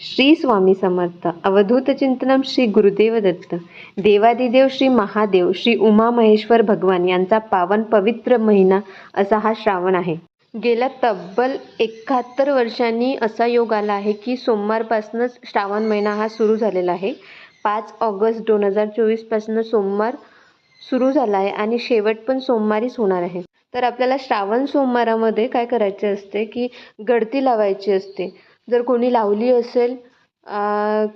श्री स्वामी समर्थ. अवधूत चिंतनम श्री गुरुदेव दत्त देवादिदेव श्री महादेव श्री उमा महेश्वर भगवान यांचा पावन पवित्र महिना असा हा श्रावण आहे. गेल्या तब्बल एकाहत्तर वर्षांनी असा योग आला आहे की सोमवारपासूनच श्रावण महिना हा सुरू झालेला आहे. पाच ऑगस्ट दोन हजार चोवीसपासून सोमवार सुरू झाला आहे आणि शेवट पण सोमवारीच होणार आहे. तर आपल्याला श्रावण सोमवारामध्ये काय करायचे असते की गडती लावायची असते. जर कोणी लावली असेल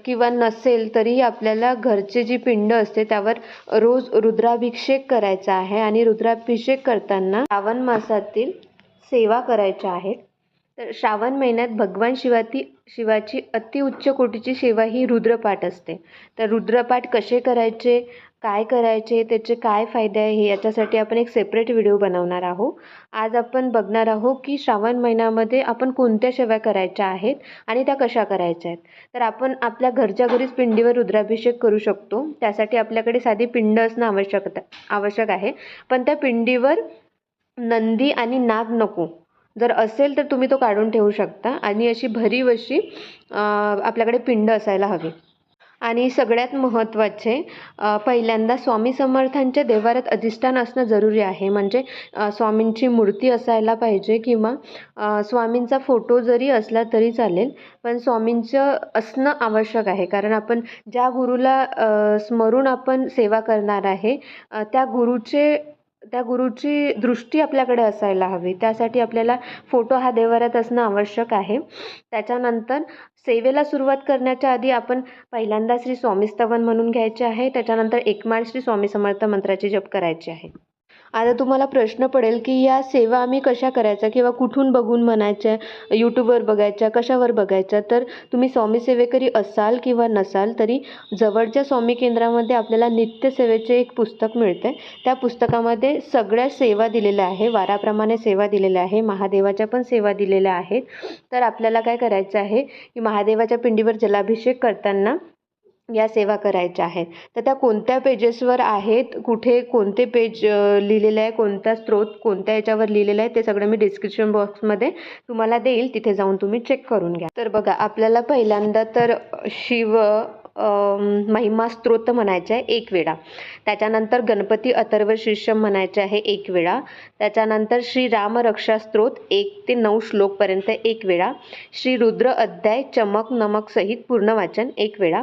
किंवा नसेल तरीही आपल्याला घरचे जी पिंड असते त्यावर रोज रुद्राभिषेक करायचा आहे. आणि रुद्राभिषेक करताना श्रावण मासातील सेवा करायच्या आहेत. तर श्रावण महिन्यात भगवान शिवाती शिवाची अतिउच्च कोटीची सेवा ही रुद्रपाठ असते. तर रुद्रपाठ कसे करायचे? काय करायचे त्याचे काय फायदे आहे हे याच्यासाठी आपण एक सेपरेट व्हिडिओ बनवणार आहोत. आज आपण बघणार आहोत की श्रावण महिन्यामध्ये आपण कोणत्या सेवा करायच्या आहेत आणि त्या कशा करायच्या आहेत. तर आपण आपल्या घरच्या घरीच पिंडीवर रुद्राभिषेक करू शकतो. त्यासाठी आपल्याकडे साधी पिंड असणं आवश्यकता आवश्यक आहे. पण त्या पिंडीवर नंदी आणि नाग नको. जर असेल तर तुम्ही तो काढून ठेवू शकता आणि अशी भरीव अशी आपल्याकडे पिंड असायला हवी. आणि सगळ्यात महत्त्वाचे पहिल्यांदा स्वामी समर्थांच्या देवारात अधिष्ठान असणं जरुरी आहे. म्हणजे स्वामींची मूर्ती असायला पाहिजे किंवा स्वामींचा फोटो जरी असला तरी चालेल पण स्वामींचं असणं आवश्यक आहे. कारण आपण ज्या गुरुला स्मरून आपण सेवा करणार आहे त्या गुरुचे त्या गुरुची दृष्टी आपल्याकडे असायला हवी. त्यासाठी आपल्याला फोटो हा देवाऱ्यात असणं आवश्यक आहे. त्याच्यानंतर सेवेला सुरुवात करण्याच्या आधी आपण पहिल्यांदा श्री स्वामी स्तवन म्हणून घ्यायचे आहे. त्याच्यानंतर एकमाळ श्री स्वामी समर्थ मंत्राची जप करायची आहे. आता तुम्हाला प्रश्न पडेल की या सेवा आम्ही कशा करायच्या किंवा कुठून बघून म्हणायच्या? यूट्यूबवर बघायच्या कशावर बघायच्या? तर तुम्ही स्वामी सेवेकरी असाल किंवा नसाल तरी जवळच्या स्वामी केंद्रामध्ये आपल्याला नित्यसेवेचे एक पुस्तक मिळते. त्या पुस्तकामध्ये सगळ्या सेवा दिलेल्या आहे वाराप्रमाणे सेवा दिलेल्या आहे महादेवाच्या पण सेवा दिलेल्या आहेत. तर आपल्याला काय करायचं आहे की महादेवाच्या पिंडीवर जलाभिषेक करताना या सेवा करायच्या आहेत. तर त्या कोणत्या पेजेसवर आहेत? कुठे कोणते पेज लिहिलेलं आहे? कोणता स्रोत कोणत्या याच्यावर लिहिलेलं आहे? ते सगळं मी डिस्क्रिप्शन बॉक्समध्ये तुम्हाला देईल. तिथे जाऊन तुम्ही चेक करून घ्या. तर बघा आपल्याला पहिल्यांदा तर शिव महिमा स्तोत्र म्हणायचं आहे एक वेळा. त्याच्यानंतर गणपती अथर्व शीर्षम म्हणायचे आहे एक वेळा. त्याच्यानंतर श्री राम रक्षा एक ते नऊ श्लोकपर्यंत एक वेळा. श्री रुद्र अध्याय चमक नमक सहित पूर्ण वाचन एक वेळा.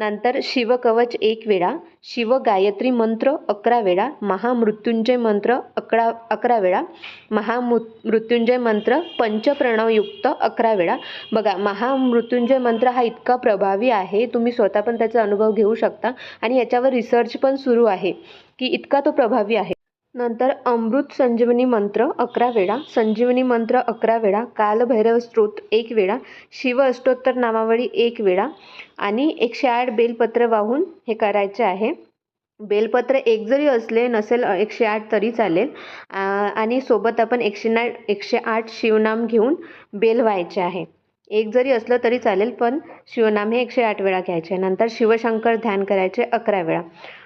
नंतर शिवकवच एक वेळा शिव गायत्री मंत्र अकरा वेळा महामृत्युंजय मंत्र अकरा अकरा वेळा महामृ मृत्युंजय मंत्र पंचप्रणवयुक्त अकरा वेळा. बघा महामृत्युंजय मंत्र हा इतका प्रभावी आहे तुम्ही स्वतः पण त्याचा अनुभव घेऊ शकता. आणि याच्यावर रिसर्च पण सुरू आहे की इतका तो प्रभावी आहे. नंतर अमृत संजीवनी मंत्र अकरा वेळा संजीवनी मंत्र अकरा वेळा कालभैरव स्तोत्र एक वेळा शिव अष्टोत्तर नामावळी एक वेळा आणि एकशे आठ बेलपत्र वाहून हे करायचे आहे. बेलपत्र एक जरी असले नसेल एकशे आठ तरी चालेल. आणि सोबत आपण एकशे ना एकशे आठ शिवनाम घेऊन बेल व्हायचे आहे. एक जरी असलं तरी चालेल पण शिवनाम हे एकशे आठ वेळा घ्यायचे नंतर शिवशंकर ध्यान करायचे अकरा वेळा.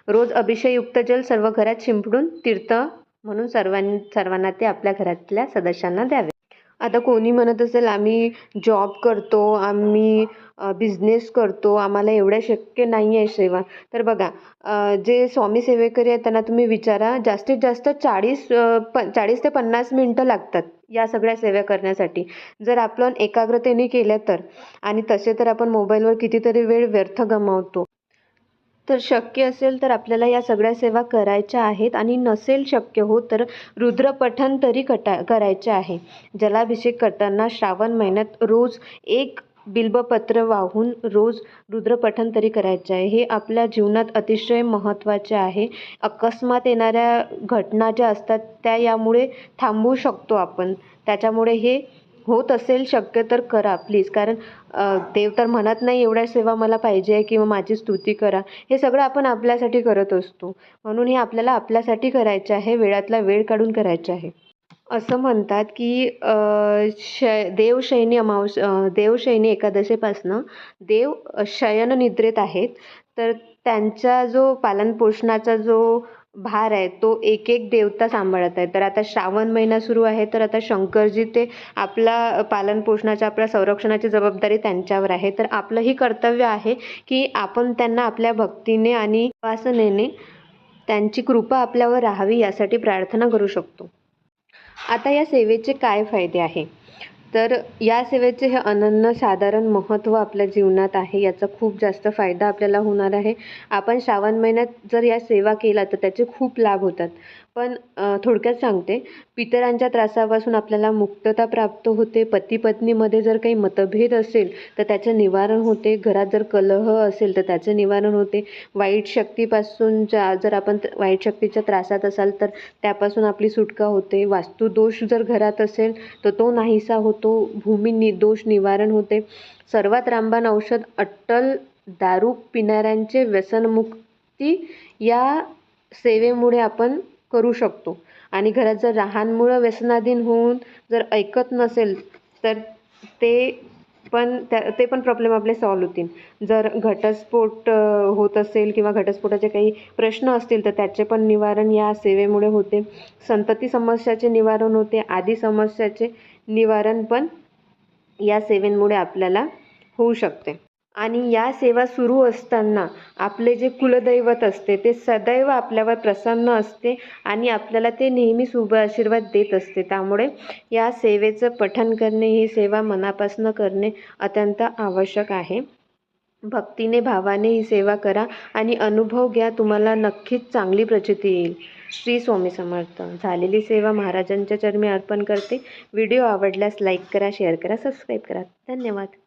रोज अभिषयुक्त जल सर्व घरात शिंपडून तीर्थ म्हणून सर्वां सर्वांना ते आपल्या घरातल्या सदस्यांना द्यावे. आता कोणी म्हणत असेल आम्ही जॉब करतो आम्ही बिझनेस करतो आम्हाला एवढ्या शक्य नाही आहे सेवा. तर बघा जे स्वामी सेवेकरी आहेत त्यांना तुम्ही विचारा जास्तीत जास्त चाळीस प चाळीस ते पन्नास मिनटं लागतात या सगळ्या सेवा करण्यासाठी. जर आपण एकाग्रतेने केल्या तर आणि तसे तर आपण मोबाईलवर कितीतरी वेळ व्यर्थ गमावतो. तर शक्य असेल तर आपल्याला या सगळ्या सेवा करायच्या आहेत आणि नसेल शक्य हो तर रुद्रपठण तरी कटा करायचे आहे. जलाभिषेक करताना श्रावण महिन्यात रोज एक बिल्बपत्र वाहून रोज रुद्रपठण तरी करायचे आहे. हे आपल्या जीवनात अतिशय महत्त्वाचे आहे. अकस्मात येणाऱ्या घटना ज्या असतात त्या यामुळे थांबवू शकतो आपण. त्याच्यामुळे हे होत असेल शक्य तर करा प्लीज कारण देव तर म्हणत नाही एवढ्या सेवा मला पाहिजे किंवा माझी स्तुती करा. हे सगळं आपण आपल्यासाठी करत असतो. म्हणून हे आपल्याला आपल्यासाठी करायचे आहे वेळातला वेळ काढून करायचे आहे. असं म्हणतात की शय श देवशयनी अमावस देवशयनी एकादशीपासनं देव शयन निद्रेत आहेत. तर त्यांचा जो पालनपोषणाचा जो भार आहे तो एक एक देवता सांभाळत आहे. तर आता श्रावण महिना सुरू आहे तर आता शंकरजी ते आपला पालनपोषणाच्या आपल्या संरक्षणाची जबाबदारी त्यांच्यावर आहे. तर आपलंही कर्तव्य आहे की आपण त्यांना आपल्या भक्तीने आणि उपासनेने त्यांची कृपा आपल्यावर राहावी यासाठी प्रार्थना करू शकतो. आता या सेवेचे काय फायदे आहे? तर या सेवेचे हे अनन्य साधारण महत्त्व आपल्या जीवनात आहे याचा खूप जास्त फायदा आपल्याला होणार आहे. आपण श्रावण महिन्यात जर या सेवा केला तर त्याचे खूप लाभ होतात. पण थोडक्यात सांगते. पितरांच्या त्रासापासून आपल्याला मुक्तता प्राप्त होते. पती पत्नीमध्ये जर काही मतभेद असेल तर त्याचं निवारण होते. घरात जर कलह असेल तर त्याचे निवारण होते. वाईट शक्तीपासून ज्या जर आपण वाईट शक्तीच्या त्रासात असाल तर त्यापासून आपली सुटका होते. वास्तुदोष जर घरात असेल तर तो नाहीसा होतो. भूमी नि दोष निवारण होते. सर्वात रामबाण औषध अट्टल दारू पिणाऱ्यांचे व्यसनमुक्ती या सेवेमुळे आपण करू शकतो. आणि घरात जर लहानमुळं व्यसनाधीन होऊन जर ऐकत नसेल तर ते पण त्या ते पण प्रॉब्लेम आपले सॉल्व होतील. जर घटस्फोट होत असेल किंवा घटस्फोटाचे काही प्रश्न असतील तर त्याचे पण निवारण या सेवेमुळे होते. संतती समस्याचे निवारण होते. आदी समस्याचे निवारण पण या सेवेंमुळे आपल्याला होऊ शकते. आणि या सेवा सुरू असताना आपले जे कुलदैवत असते ते सदैव आपल्यावर प्रसन्न असते आणि आपल्याला ते नेहमी शुभ आशीर्वाद देत असते. त्यामुळे या सेवेचं पठण करणे ही सेवा मनापासून करणे अत्यंत आवश्यक आहे. भक्तीने भावाने ही सेवा करा आणि अनुभव घ्या तुम्हाला नक्कीच चांगली प्रचिती येईल. श्री स्वामी समर्थ. झालेली सेवा महाराजांच्या चरणी अर्पण करते. व्हिडिओ आवडल्यास लाईक करा शेअर करा सबस्क्राईब करा. धन्यवाद.